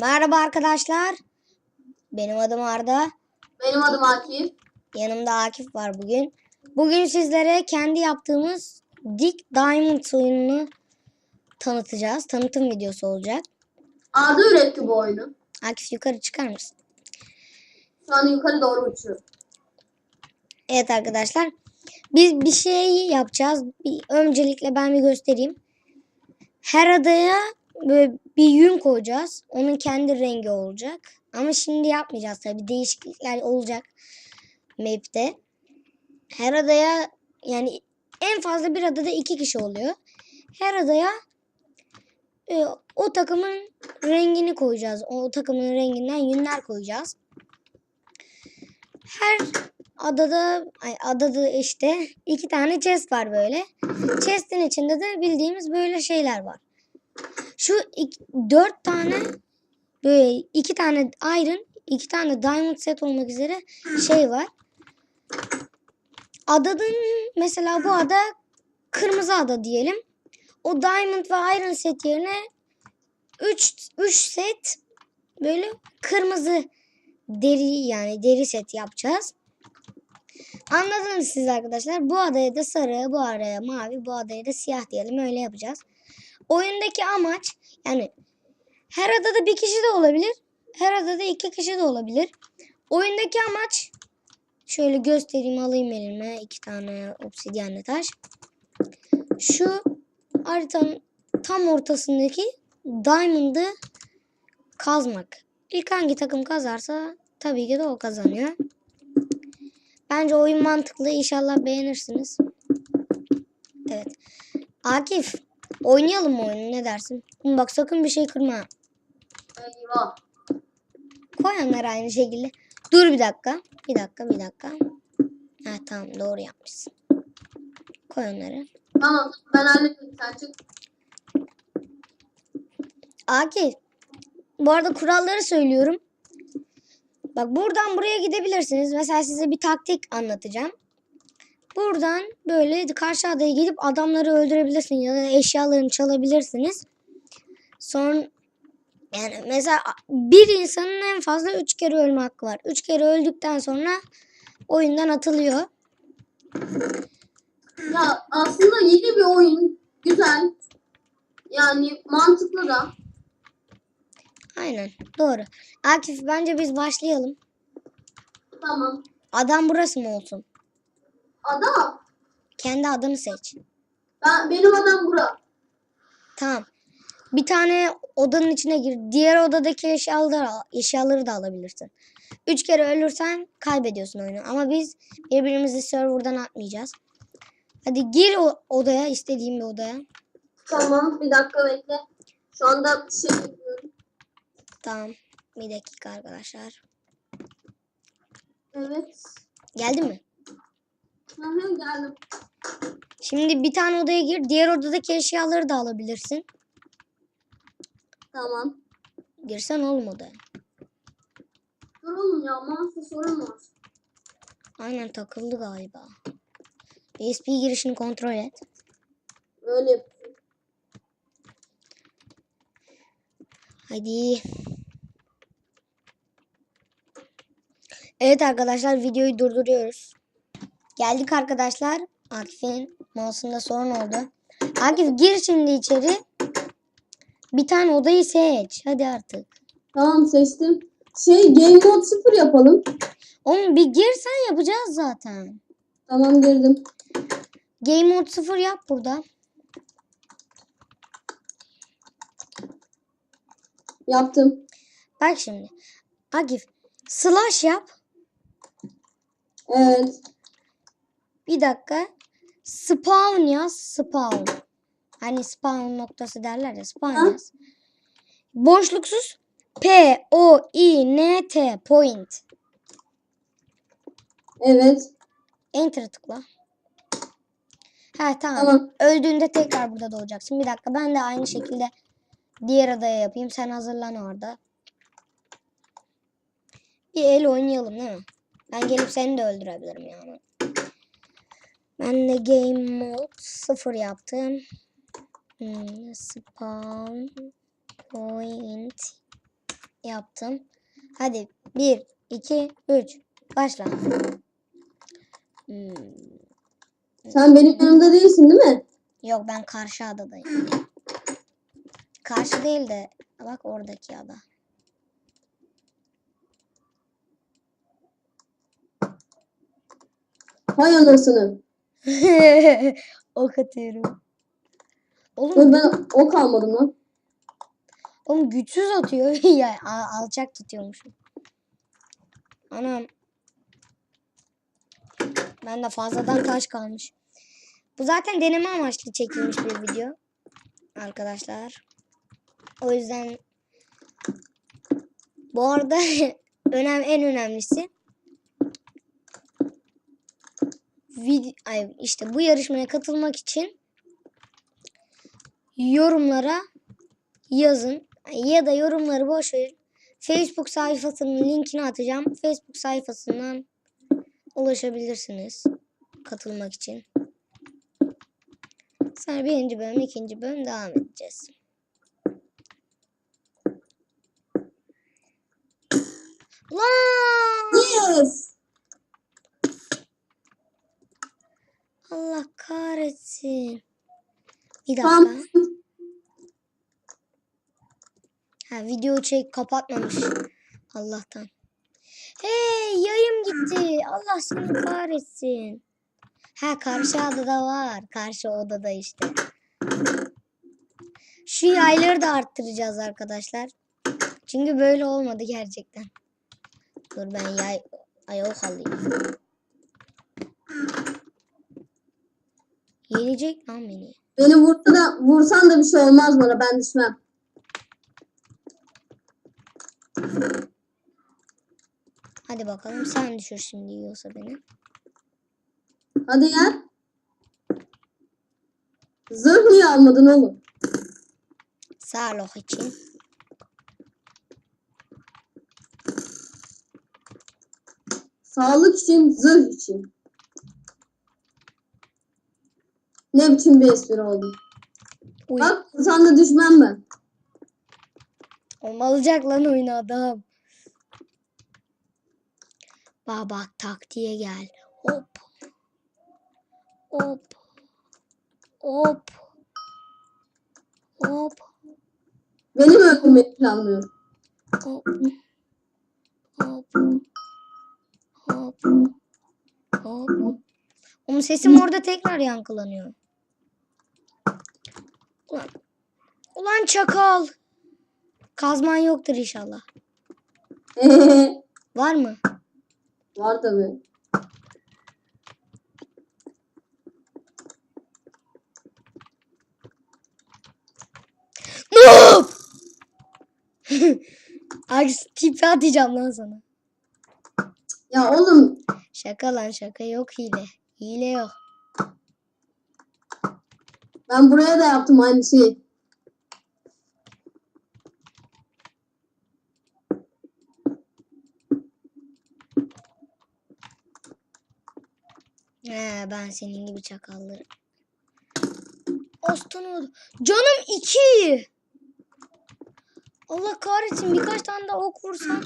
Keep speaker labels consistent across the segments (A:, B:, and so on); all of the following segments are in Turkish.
A: Merhaba arkadaşlar. Benim adım Arda.
B: Benim adım Akif.
A: Yanımda Akif var bugün. Bugün sizlere kendi yaptığımız Dick Diamond oyununu tanıtacağız. Tanıtım videosu olacak.
B: Arda üretti bu oyunu.
A: Akif yukarı çıkar mısın?
B: Şu an yukarı doğru uçuyor.
A: Evet arkadaşlar. Biz bir şey yapacağız. Bir, öncelikle ben bir göstereyim. Her adaya böyle bir yün koyacağız. Onun kendi rengi olacak. Ama şimdi yapmayacağız tabii. Değişiklikler olacak map'te. Her adaya yani en fazla bir adada iki kişi oluyor. Her adaya e, o takımın rengini koyacağız. O takımın renginden yünler koyacağız. Her adada ay adada işte iki tane chest var böyle. Chest'in içinde de bildiğimiz böyle şeyler var. Şu iki, dört tane böyle iki tane iron, iki tane diamond set olmak üzere şey var. Adanın mesela bu ada kırmızı ada diyelim. O diamond ve iron set yerine 3 3 set böyle kırmızı deri yani deri set yapacağız. Anladınız siz arkadaşlar. Bu adaya da sarı, bu adaya mavi, bu adaya da siyah diyelim. Öyle yapacağız. Oyundaki amaç yani her adada bir kişi de olabilir. Her adada iki kişi de olabilir. Oyundaki amaç şöyle göstereyim alayım elime iki tane obsidyenli taş. Şu haritanın tam ortasındaki diamond'ı kazmak. İlk hangi takım kazarsa tabii ki de o kazanıyor. Bence oyun mantıklı. İnşallah beğenirsiniz. Evet. Akif oynayalım mı oyunu ne dersin? Ama Bak sakın bir şey kırma.
B: Eyvah.
A: Koy onları aynı şekilde. Dur bir dakika. Bir dakika bir dakika. Ha tamam doğru yapmışsın. Koy onları.
B: Tamam ben hallettim sen çık.
A: Akif. Bu arada kuralları söylüyorum. Bak buradan buraya gidebilirsiniz. Mesela size bir taktik anlatacağım. Buradan böyle karşı adaya gidip adamları öldürebilirsiniz ya da eşyalarını çalabilirsiniz. Son yani mesela bir insanın en fazla 3 kere ölme hakkı var. 3 kere öldükten sonra oyundan atılıyor.
B: Ya aslında yeni bir oyun. Güzel. Yani mantıklı da.
A: Aynen doğru. Akif bence biz başlayalım.
B: Tamam.
A: Adam burası mı olsun?
B: Adam.
A: Kendi adını seç.
B: Ben, benim adam bura.
A: Tamam. Bir tane odanın içine gir. Diğer odadaki eşyaları, eşyaları da alabilirsin. Üç kere ölürsen kaybediyorsun oyunu. Ama biz birbirimizi serverdan atmayacağız. Hadi gir o odaya, istediğin bir odaya.
B: Tamam bir dakika bekle. Şu anda şey yapıyorum.
A: Tamam. Bir dakika arkadaşlar.
B: Evet.
A: Geldi mi?
B: Geldim.
A: Şimdi bir tane odaya gir. Diğer odadaki eşyaları da alabilirsin.
B: Tamam.
A: Girsen oğlum odaya.
B: Dur oğlum ya mouse'da sorun var.
A: Aynen takıldı galiba. USB girişini kontrol et.
B: Öyle yapıyorum.
A: Hadi. Evet arkadaşlar videoyu durduruyoruz. Geldik arkadaşlar. Akif'in mouse'unda sorun oldu. Akif gir şimdi içeri. Bir tane odayı seç. Hadi artık.
B: Tamam seçtim. Şey game mode 0 yapalım.
A: Oğlum bir gir sen yapacağız zaten.
B: Tamam girdim.
A: Game mode 0 yap burada.
B: Yaptım.
A: Bak şimdi. Akif slash yap.
B: Evet.
A: Bir dakika. Spawn yaz. Spawn. Hani spawn noktası derler ya. Spawn
B: Ha?
A: yaz. Boşluksuz. P O I N T point.
B: Evet.
A: Enter tıkla. Ha tamam.
B: Tamam.
A: Öldüğünde tekrar burada doğacaksın. Bir dakika ben de aynı şekilde diğer adaya yapayım. Sen hazırlan orada. Bir el oynayalım değil mi? Ben gelip seni de öldürebilirim yani. Ben de game mode 0 yaptım. Hmm, spawn point yaptım. Hadi 1, 2, 3. Başla. Hmm,
B: Sen benim yanımda değilsin değil mi?
A: Yok ben karşı adadayım. Karşı değil de bak oradaki ada.
B: Hay anasını.
A: ok atıyorum. Oğlum,
B: ben ok almadım lan.
A: oğlum güçsüz atıyor. ya al- alçak tutuyormuşum. Anam. Bende fazladan taş kalmış. Bu zaten deneme amaçlı çekilmiş bir video. Arkadaşlar. O yüzden bu arada önem en önemlisi video, ay işte bu yarışmaya katılmak için yorumlara yazın ya da yorumları boş verin. Facebook sayfasının linkini atacağım. Facebook sayfasından ulaşabilirsiniz katılmak için. Sonra birinci bölüm, ikinci bölüm devam edeceğiz. Lan!
B: Yes.
A: Allah kahretsin. Bir dakika.
B: Tamam.
A: Ha video çek kapatmamış. Allah'tan. Hey yayım gitti. Allah seni kahretsin. Ha karşı adada var. Karşı odada işte. Şu yayları da arttıracağız arkadaşlar. Çünkü böyle olmadı gerçekten. Dur ben yay ay ok alayım. Yenecek lan beni.
B: Beni vursa da vursan da bir şey olmaz bana ben düşmem.
A: Hadi bakalım sen düşür şimdi yiyorsa beni.
B: Hadi gel. Zırh niye almadın oğlum?
A: Sağlık için.
B: Sağlık için, zırh için. Ne biçim bir espri oldu?
A: Uy.
B: Bak de düşmem ben.
A: Olmayacak lan oyun adam. Bak bak taktiğe gel. Hop. Hop. Hop. Hop.
B: Beni mi öldürmeyi planlıyor?
A: Hop. Hop. Hop. Hop. Onun sesim orada tekrar yankılanıyor. Ulan. Ulan çakal. Kazman yoktur inşallah. Var mı?
B: Var tabi.
A: Noob! Tipi atacağım lan sana.
B: Ya oğlum
A: Şaka lan şaka yok hile. Hile yok.
B: ben buraya da yaptım aynı şeyi.
A: He, ben senin gibi çakalları. Aslan oldu. Canım iki. Allah kahretsin birkaç tane daha ok vursam.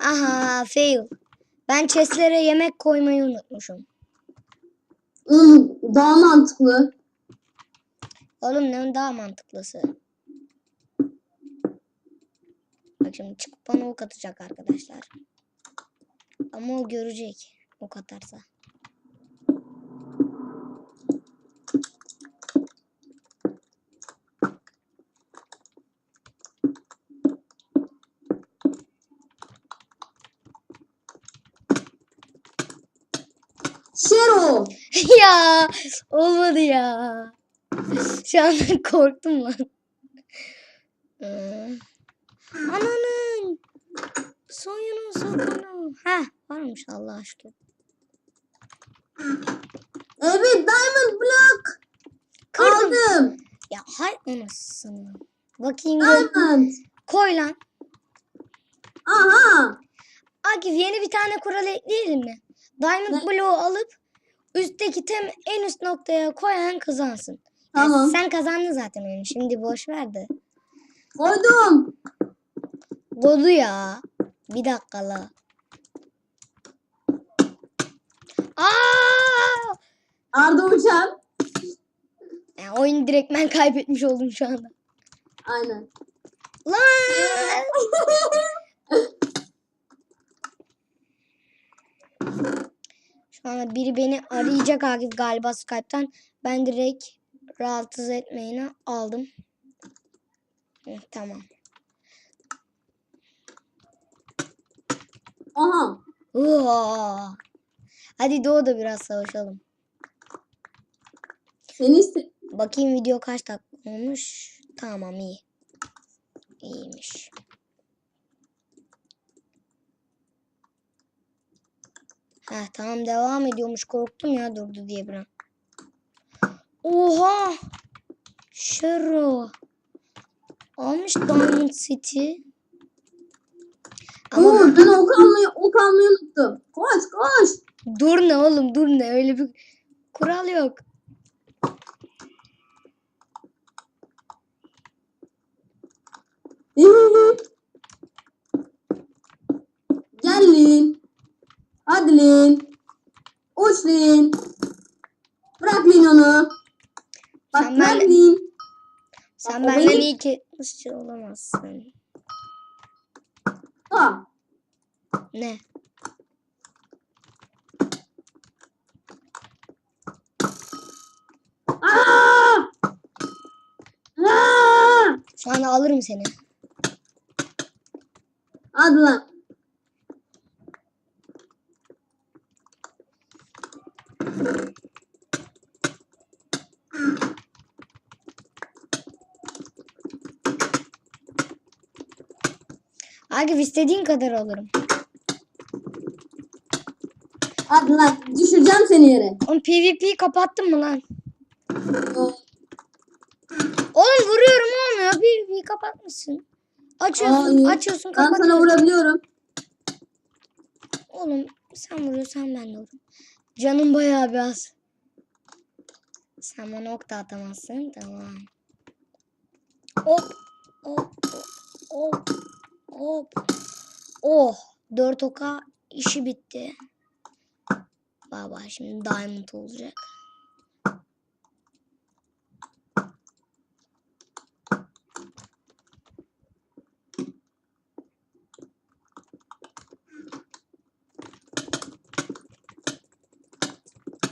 A: Aha fail. Ben chestlere yemek koymayı unutmuşum.
B: Oğlum daha mantıklı.
A: Oğlum ne daha mantıklısı. Bak şimdi çıkıp bana ok atacak arkadaşlar. Ama o görecek ok atarsa.
B: Şero.
A: ya olmadı ya. Şu an korktum lan. Ee, Ananın soyunun sokunu. Ha varmış Allah aşkına.
B: Evet Diamond Block.
A: Kırdım.
B: Aldım.
A: Ya hay anasını. Bakayım.
B: Diamond.
A: Koy lan.
B: Aha.
A: Akif yeni bir tane kural ekleyelim mi? Diamond
B: Ne?
A: Blue'u alıp üstteki tem en üst noktaya koyan kazansın. Yani
B: Tamam.
A: sen kazandın zaten oyunu. Şimdi boş ver de.
B: Koydum.
A: Godu ya. Bir dakika la. Aa!
B: Arda uçan.
A: Yani oyunu direkt ben kaybetmiş oldum şu anda.
B: Aynen.
A: Lan! Anda biri beni arayacak Akif galiba Skype'tan. Ben direkt rahatsız etmeyini aldım. Hı, tamam.
B: Aha.
A: Uaa. Hadi Doğu da biraz savaşalım.
B: Seni.
A: Bakayım video kaç dakika olmuş. Tamam iyi. İyiymiş. Heh, tamam devam ediyormuş. Korktum ya durdu diye bir an. Oha! Şero. Almış Diamond City. Ama
B: Dur ben ok almayı, ok almayı unuttum. Koş koş.
A: dur ne oğlum dur ne öyle bir kural yok.
B: Gel Lin. Hadi Lin. Uç Lin. Bırak Lin onu. Bak
A: Sen
B: bırak
A: benle-
B: Lin.
A: Sen
B: o
A: benden
B: benim-
A: iyi ki ışçı olamazsın.
B: Ha.
A: Ne?
B: Aa! Aa!
A: Şu anda alırım seni.
B: Hadi lan.
A: Akif istediğin kadar alırım.
B: Hadi lan. Düşüreceğim seni yere.
A: Oğlum PvP'yi kapattın mı lan? Oğlum vuruyorum olmuyor. PvP'yi kapatmışsın. Açıyorsun,
B: Hayır.
A: açıyorsun,
B: Ben sana vurabiliyorum.
A: Oğlum sen vuruyorsan ben de vururum. Canım bayağı bir az. Sen bana ok da atamazsın. Tamam. Hop. Hop. Hop. Hop. Oh. Dört oka işi bitti. Baba şimdi diamond olacak.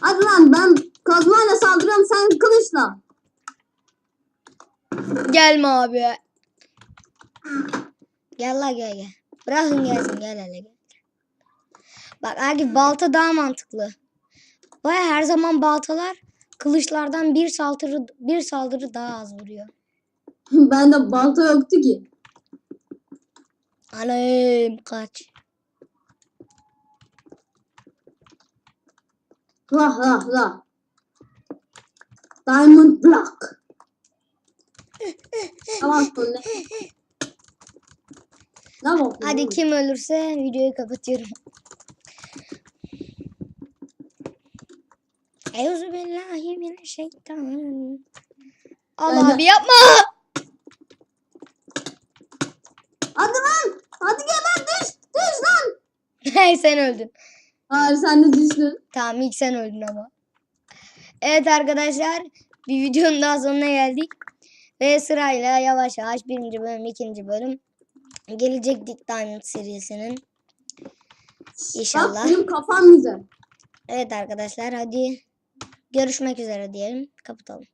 B: Hadi lan ben kazmayla saldırıyorum sen kılıçla.
A: Gelme abi. Gel la gel gel. Bırakın gelsin gel hele gel. Bak Akif balta daha mantıklı. Baya her zaman baltalar kılıçlardan bir saldırı bir saldırı daha az vuruyor.
B: Bende balta yoktu ki.
A: Anam kaç.
B: Lah lah lah. Diamond block. tamam sonra. Ne bakıyorsun?
A: Hadi kim ölürse videoyu kapatıyorum. Euzubillahimineşşeytanirracim. Allah
B: Ben de-
A: abi yapma.
B: Hadi lan. Hadi geber düş. Düş lan.
A: Hey sen öldün.
B: Hayır sen de düştün.
A: Tamam ilk sen öldün ama. Evet arkadaşlar bir videonun daha sonuna geldik. Ve sırayla yavaş yavaş birinci bölüm, ikinci bölüm gelecek Dick Diamond serisinin. İnşallah.
B: Bak benim kafam güzel.
A: Evet arkadaşlar hadi görüşmek üzere diyelim. Kapatalım.